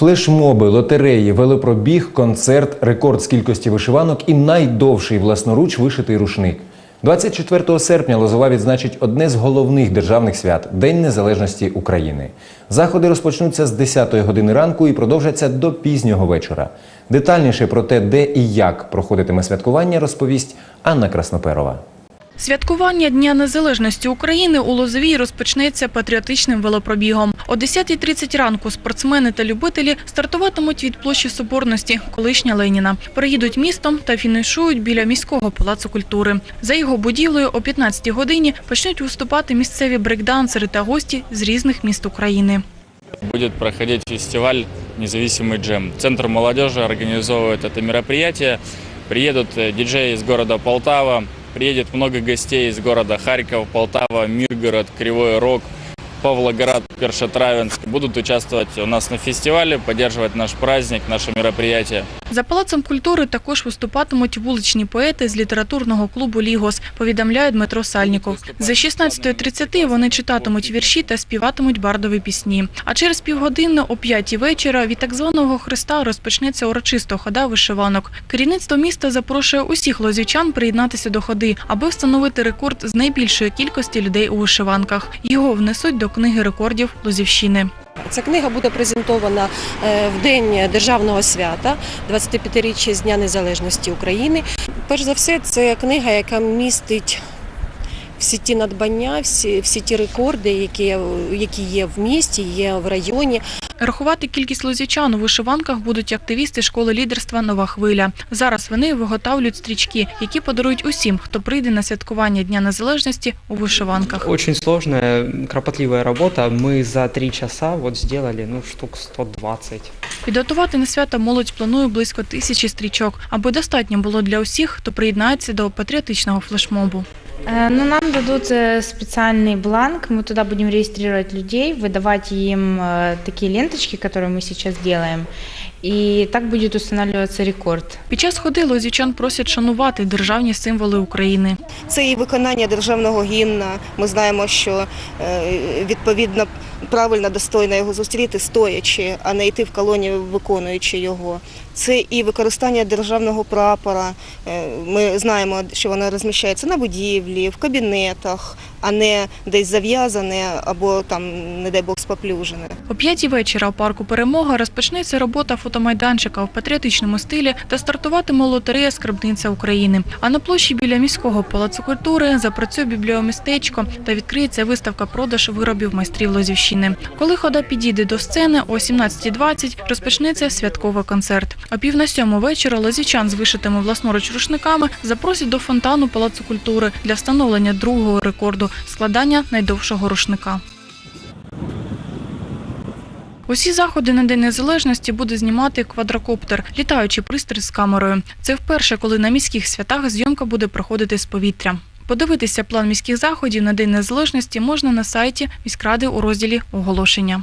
Флешмоби, лотереї, велопробіг, концерт, рекорд з кількості вишиванок і найдовший власноруч вишитий рушник. 24 серпня Лозова відзначить одне з головних державних свят День Незалежності України. Заходи розпочнуться з 10-ї години ранку і продовжаться до пізнього вечора. Детальніше про те, де і як проходитиме святкування, розповість Анна Красноперова. Святкування Дня Незалежності України у Лозовій розпочнеться патріотичним велопробігом. О 10.30 ранку спортсмени та любителі стартуватимуть від площі Соборності, колишня Леніна. Переїдуть містом та фінішують біля міського палацу культури. За його будівлею о 15 годині почнуть виступати місцеві брейкдансери та гості з різних міст України. Будет проходить фестиваль «Независимый джем». Центр молодежи организовывает это мероприятие. Приедут э, диджеи из города Полтава, приедет много гостей из города Харьков, Полтава, Миргород, Кривой Рог, Павлоград, Першотравенск. Будут участвовать у нас на фестивале, поддерживать наш праздник, наше мероприятие. За палацом культури також виступатимуть вуличні поети з літературного клубу Лігос, повідомляє Дмитро Сальніков. За 16.30 вони читатимуть вірші та співатимуть бардові пісні. А через півгодини о 5 вечора від так званого Христа розпочнеться урочиста хода вишиванок. Керівництво міста запрошує усіх лозівчан приєднатися до ходи, аби встановити рекорд з найбільшої кількості людей у вишиванках. Його внесуть до книги рекордів Лозівщини. Ця книга буде презентована е, в день державного свята, 25-річчя з Дня Незалежності України. Перш за все, це книга, яка містить всі ті надбання, всі, всі ті рекорди, які, які є в місті, є в районі. Рахувати кількість лозівчан у вишиванках будуть активісти школи лідерства Нова хвиля. Зараз вони виготовлюють стрічки, які подарують усім, хто прийде на святкування Дня Незалежності у вишиванках. Очень сложная, кропотливая работа. Мы за три часа вот сделали, ну, штук 120. Підготувати на свято молодь планує близько тисячі стрічок, аби достатньо було для усіх, хто приєднається до патріотичного флешмобу. Э, Ну, нам дадут э, специальный бланк, мы туда будем регистрировать людей, выдавать им э, такие ленточки, которые мы сейчас делаем, и так будет устанавливаться рекорд. Під час ходи лозівчан просять шанувати державні символи України. Це і виконання державного гімна. Ми знаємо, що е, відповідно правильно, достойно його зустріти стоячи, а не йти в колоні, виконуючи його. Це і використання державного прапора. Е, Ми знаємо, що воно розміщається на будівлі, в кабінетах, а не десь зав'язане або там, не дай Бог, споплюжене. О п'ятій вечора у парку Перемога розпочнеться робота фотомайданчика в патріотичному стилі та стартуватиме лотерея Скарбниця України. А на площі біля міського палацу культури запрацює бібліомістечко та відкриється виставка продаж виробів майстрів Лозівщини. Коли хода підійде до сцени, о 17.20 розпочнеться святковий концерт. О пів на сьому вечора лозівчан з вишитими власноруч рушниками запросять до фонтану палацу культури для встановлення другого рекорду складання найдовшого рушника. Усі заходи на День Незалежності буде знімати квадрокоптер, літаючий пристрій з камерою. Це вперше, коли на міських святах зйомка буде проходити з повітря. Подивитися план міських заходів на День Незалежності можна на сайті міськради у розділі оголошення.